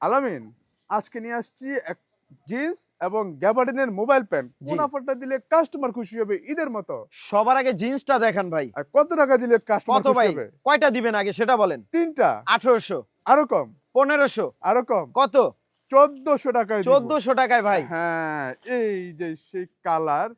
আলামিন আজকে নিয়ে আসছি এক জিন্স এবং গ্যাবার্ডিনের মোবাইল প্যান্ট। কোন অফারটা দিলে কাস্টমার খুশি হবে ঈদের মতো? সবার আগে জিন্সটা দেখান ভাই। আর কত টাকা দিলে কাস্টমার কত খুশি হবে? কয়টা দিবেন আগে সেটা বলেন। তিনটা। আঠারোশো। আরও কম? পনেরোশো। আরও কম? কত? চোদ্দশো টাকায় দিব। চোদ্দশো টাকায় ভাই। হ্যাঁ এই যে সেই কালার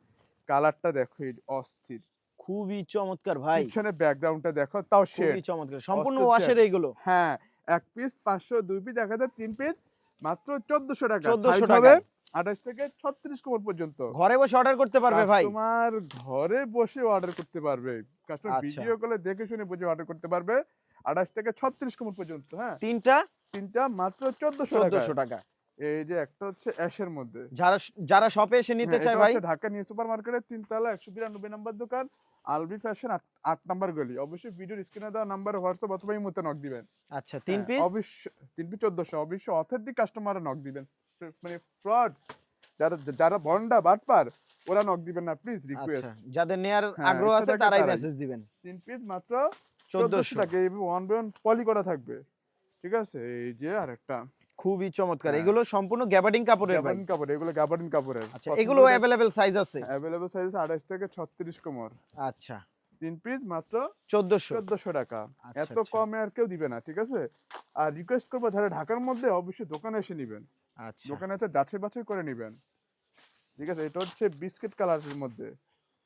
কালারটা দেখো এই অস্থির। খুবই চমৎকার ভাই। পিছনে ব্যাকগ্রাউন্ডটা দেখো তাও শেড খুবই চমৎকার। সম্পূর্ণ অস্থির ওয়াশের এইগুলো হ্যাঁ এক পিস পাঁচশো দুই পিস এক হাজার তিন পিস মাত্র চোদ্দশো টাকা। চোদ্দশো টাকা। আঠাশ থেকে ছত্রিশ কোমর পর্যন্ত। ঘরে বসে অর্ডার করতে পারবে ভাই। তোমার ঘরে বসে অর্ডার করতে পারবে। কাস্টমার। ভিডিও কলে দেখে শুনে বুঝে অর্ডার করতে পারবে। আঠাশ থেকে ছত্রিশ কোমর পর্যন্ত হ্যাঁ। তিনটা? তিনটা মাত্র চোদ্দশো চোদ্দশো টাকা। এই যে একটা হচ্ছে অ্যাশের মধ্যে। যারা যারা শপে এসে নিতে হ্যাঁ, চায় ভাই। ঢাকা নিউ তিনতলা একশো বিরানব্বই নাম্বার দোকান আলবি ফ্যাশন আট নাম্বার গলি। অবশ্যই ভিডিওর স্ক্রিনে দেওয়া নাম্বার হোয়াটসঅ্যাপ অথবা ইমোতে নক দিবেন। আচ্ছা তিন হ্যাঁ, পিস অবশ্যই তিন পিস চোদ্দশো। অবশ্যই অথেন্টিক কাস্টমাররা নক দিবেন। মানে ফ্রড যারা যারা বন্ডা বাটপার ওরা নক দিবেন না প্লিজ রিকোয়েস্ট আচ্ছা যাদের নেয়ার হ্যাঁ, আগ্রহ আছে তারাই। মেসেজ দিবেন। তিন পিস মাত্র চোদ্দশো। টাকা ওয়ান বাই ওয়ান পলি করা থাকবে। ঠিক আছে? এই যে আর একটা খুবই চমৎকার। হ্যাঁ। এগুলো সম্পূর্ণ গ্যাবার্ডিং কাপড়ের ভাই গ্যাবার্ডিন কাপড় এগুলো গ্যাবার্ডিন কাপড়ের। আচ্ছা এগুলো অ্যাভেলেবেল সাইজ আছে? অ্যাভেলেবল সাইজ আঠাশ থেকে ছত্রিশ কোমর। আচ্ছা। তিন পিস মাত্র চোদ্দশো। চোদ্দশো টাকা। আচ্ছা, এত আচ্ছা। কমে আর কেউ দিবে না ঠিক আছে? আর রিকোয়েস্ট করব যারা ঢাকার মধ্যে অবশ্যই দোকানে এসে নিবেন। আচ্ছা। দোকানে এসে যাচাই বাছাই করে নিবেন। ঠিক আছে এটা হচ্ছে বিস্কিট কালারের মধ্যে।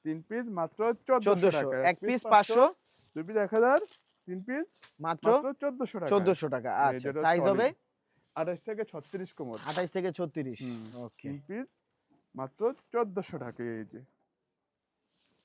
তিন পিস মাত্র চোদ্দশো চোদ্দশো। টাকা। এক পিস পাঁচশো দুই পিস এক হাজার তিন পিস মাত্র মাত্র চোদ্দশো টাকা। চোদ্দশো টাকা। এই আচ্ছা সাইজ হবে? আঠাশ থেকে ছত্রিশ কোমর। আঠাইশ থেকে ছত্রিশ। ওকে পিস মাত্র চোদ্দশো টাকা এই যে।